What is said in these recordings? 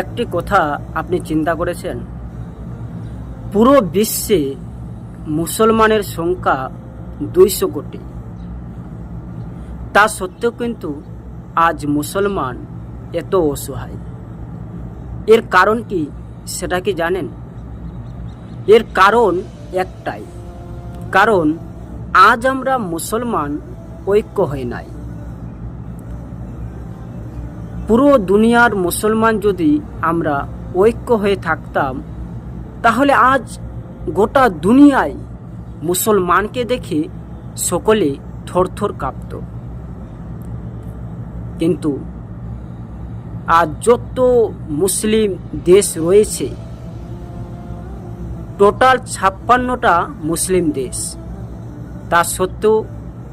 একটি কথা আপনি চিন্তা করেছেন? পুরো বিশ্বে মুসলমানের সংখ্যা দুইশো কোটি। তা সত্ত্বেও কিন্তু আজ মুসলমান এত অসহায়। এর কারণ কি সেটা কি জানেন? এর কারণ একটাই, কারণ আজ আমরা মুসলমান ঐক্য হয়ে নাই। পুরো দুনিয়ার মুসলমান যদি আমরা ঐক্য হয়ে থাকতাম, তাহলে আজ গোটা দুনিয়ায় মুসলমানকে দেখে সকলে থরথর কাঁপত। কিন্তু আজ যত মুসলিম দেশ রয়েছে, টোটাল ছাপ্পান্নটা মুসলিম দেশ। তা সত্ত্বেও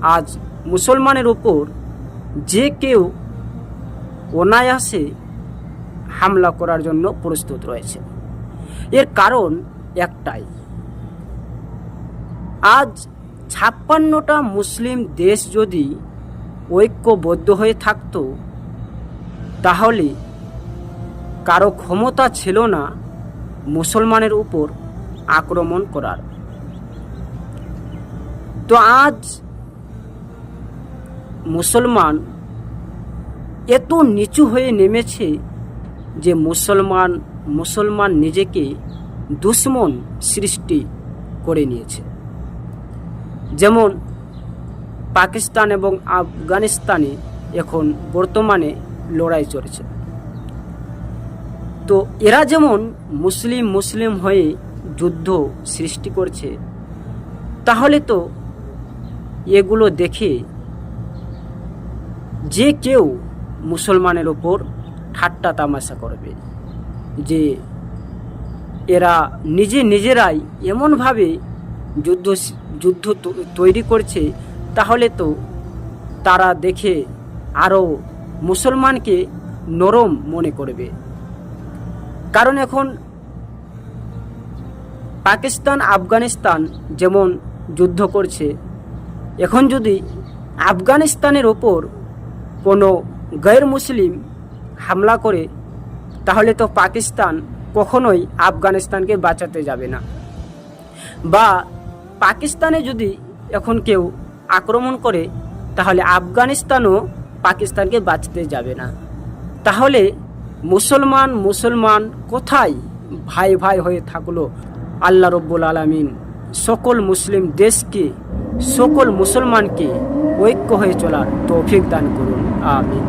আজ মুসলমানের উপর যে কেউ অনায়াসে হামলা করার জন্য প্রস্তুত রয়েছে। এর কারণ একটাই। আজ ছাপ্পান্নটা মুসলিম দেশ যদি ঐক্যবদ্ধ হয়ে থাকতো, তাহলে কারও ক্ষমতা ছিল না মুসলমানের উপর আক্রমণ করার। তো আজ মুসলমান এত নিচু হয়ে নেমেছে যে মুসলমান মুসলমান নিজেকে দুশ্মন সৃষ্টি করে নিয়েছে। যেমন পাকিস্তান এবং আফগানিস্তানে এখন বর্তমানে লড়াই চলছে। তো এরা যেমন মুসলিম মুসলিম হয়ে যুদ্ধ সৃষ্টি করছে, তাহলে তো এগুলো দেখে যে কেউ মুসলমানের ওপর ঠাট্টা তামাশা করবে, যে এরা নিজে নিজেরাই এমনভাবে যুদ্ধ যুদ্ধ তৈরি করছে, তাহলে তো তারা দেখে আরও মুসলমানকে নরম মনে করবে। কারণ এখন পাকিস্তান, আফগানিস্তান যেমন যুদ্ধ করছে, এখন যদি আফগানিস্তানের ওপর কোনো গैर মুসলিম হামলা করে, তাহলে তো পাকিস্তান কখনোই আফগানিস্তানকে বাঁচাতে যাবে না। বা পাকিস্তানে যদি এখন কেউ আক্রমণ করে, তাহলে আফগানিস্তানও পাকিস্তানকে বাঁচতে যাবে না। তাহলে মুসলমান মুসলমান কোথায় ভাই ভাই হয়ে থাকল? আল্লাহ রব্বুল আলমিন সকল মুসলিম দেশকে, সকল মুসলমানকে ঐক্য হয়ে চলার তৌফিক দান করুন আমিন।